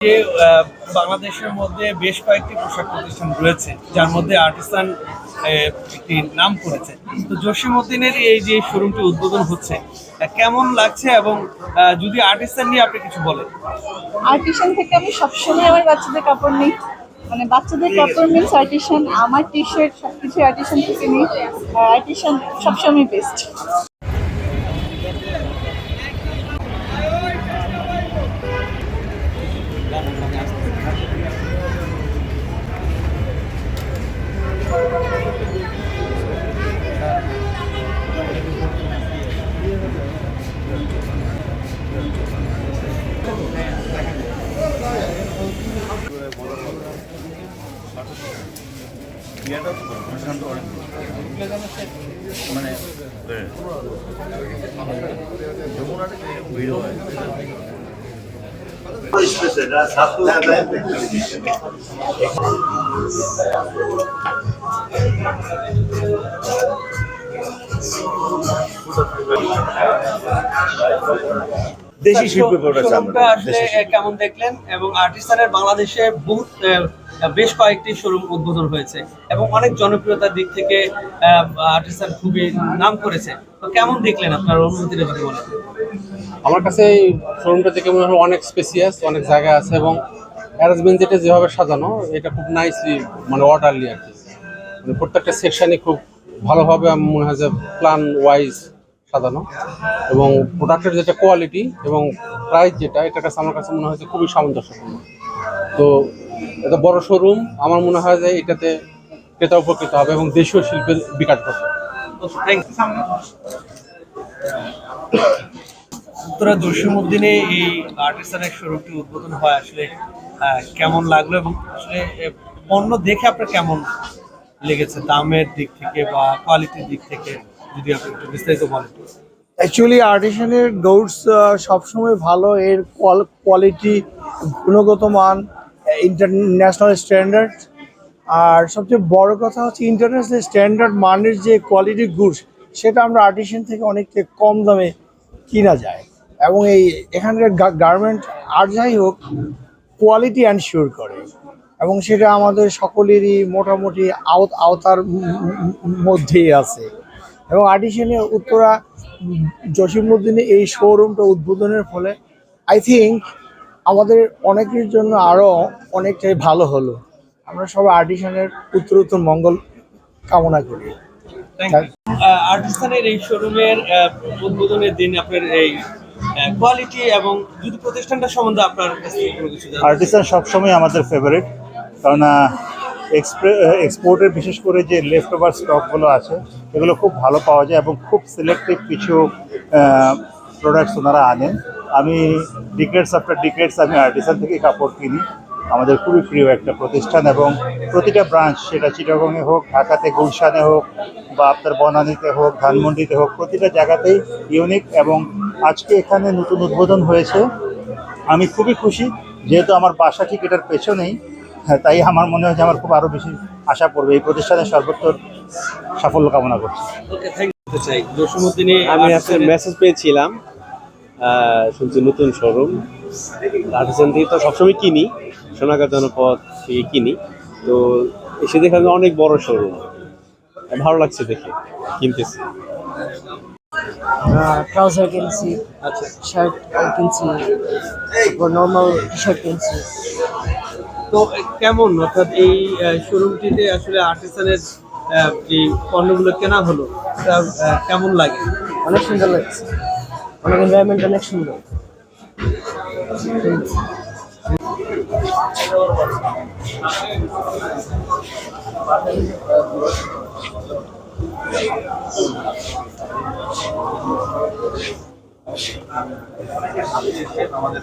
যে বাংলাদেশের মধ্যে বেশ কয়েকটি পোশাক প্রতিষ্ঠান রয়েছে, যার মধ্যে আর্টিসান একটি নাম করেছে তো জসিমউদ্দিনের এই যে শোরুমটি উদ্বোধন হচ্ছে কেমন লাগছে এবং যদি আর্টিসান নিয়ে আপনি কিছু বলেন? আর্টিশন থেকে আমি সবসময় আমার বাচ্চাদের কাপড় নিই। মানে বাচ্চাদের কাপড় মিনস আর্টিশন আমার টি শার্ট সব কিছু আর্টিশন থেকে নিই। আর্টিশন সবসময় বেস্ট মানে দেশি শিল্পী প্রোডাক্ট শোরুমটা আসলে কেমন দেখলেন? এবং আর্টিসানের বাংলাদেশে বহুত বেশ কয়েকটি শোরুম উদ্বোধন হয়েছে এবং অনেক জনপ্রিয়তার দিক থেকে আর্টিসান খুবই নাম করেছে। তো কেমন দেখলেন আপনার অনুভূতিটা যদি বলেন? আমার কাছে এই শোরুমটা থেকে মনে হয় অনেক স্পেসিয়াস অনেক জায়গা আছে এবং অ্যারেঞ্জমেন্ট যেটা যেভাবে সাজানো, এটা খুব নাইসলি মানে অর্ডারলি আর কি। মানে প্রত্যেকটা সেকশনই খুব ভালোভাবে আমার মনে হয় যে প্ল্যান ওয়াইজ সাজানো এবং প্রোডাক্টের যেটা কোয়ালিটি এবং প্রাইস যেটা এটা কাছে আমার কাছে মনে হয়েছে খুবই সামঞ্জস্যপূর্ণ। তো এটা বড় শোরুম আমার মনে হয় যে এটাতে ক্রেতা উপকৃত হবে এবং দেশীয় শিল্পের বিকাশ ঘটবে। উত্তরা জসিমুদ্দিনে এই আর্টিসানের শোরুমটি উদ্বোধন হয় আসলে কেমন লাগল এবং আসলে পণ্য দেখে আপনার কেমন লেগেছে? দামের দিক থেকে বা কোয়ালিটির দিক থেকে যদি আপনি একটু বিস্তারিত বলেন। অ্যাকচুয়ালি আর্টিসানের গৌডস সবসময় ভালো এর কোয়ালিটি গুণগত মান ইন্টারন্যাশনাল স্ট্যান্ডার্ড আর সবচেয়ে বড় কথা হচ্ছে ইন্টারন্যাশনাল স্ট্যান্ডার্ড মানের যে কোয়ালিটি গুডস সেটা আমরা আর্টিসান থেকে অনেকটা কম দামে কিনা যায়। এবং এই এখানকার গার্মেন্ট আর যাই হোক কোয়ালিটি অ্যানশিওর করে। এবং সেটা আমাদের সকলেরই মোটামুটি আওত আওতার মধ্যেই আছে। এবং আর্টিসানে উত্তরা জসিমুদ্দিনে এই শোরুমটা উদ্বোধনের ফলে আই থিঙ্ক আমাদের অনেকের জন্য আরও অনেকটাই ভালো হলো। আমরা সবাই আর্টিসানের উত্তরোত্তর মঙ্গল কামনা করি। আর্টিসানের এই শোরুমের উদ্বোধনের দিন আপনার এই কোয়ালিটি এবং যদি প্রতিষ্ঠানটা সম্বন্ধে আপনার আর্টিসান সবসময় আমাদের ফেভারিট কারণ এক্সপোর্টের বিশেষ করে যে লেফট ওভার স্টকগুলো আছে এগুলো খুব ভালো পাওয়া যায় এবং খুব সিলেক্টিভ কিছু প্রোডাক্টস ওনারা আনেন। আমি ডিকেটস আফটার ডিকেটস আমি আর্টিসান থেকে কাপড় কিনি। আমাদের খুবই প্রিয় একটা প্রতিষ্ঠান এবং প্রতিটা ব্রাঞ্চ সেটা চিটাগংয়ে হোক ঢাকাতে গুলশানে হোক বা আপনার বনানীতে হোক ধানমন্ডিতে হোক প্রতিটা জায়গাতেই ইউনিক এবং আজকে এখানে নতুন উদ্বোধন হয়েছে। আমি খুবই খুশি যেহেতু আমার বাসা ঠিক এটার পেছনেই হ্যাঁ, তাই আমার মনে হয় যে আমার খুব আরও বেশি আশা পড়বে এই প্রতিষ্ঠানের সর্বোত্তর সাফল্য কামনা করছি। চাই জসিমুদ্দিনে আমি একটা মেসেজ পেয়েছিলাম আহ, শুনছি নতুন শোরুম আর্টিসান থেকে তো সবসময় কিনি সোনাগাঁ জনপদ থেকে কিনি। তো এসে দেখলাম অনেক বড় শোরুম ভালো লাগছে দেখে কিনতেছি। ট্রাউজার কিনছি আচ্ছা। শার্ট কিনছি নর্মাল টি শার্ট কিনছি। তো কেমন? অর্থাৎ এই শোরুমটিতে আসলে আর্টিসানের এই পণ্যগুলো কেনা হলো কেমন লাগে? অনেক সুন্দর লাগছে। অনেক এনভায়রনমেন্ট অনেক সুন্দর। আমাদের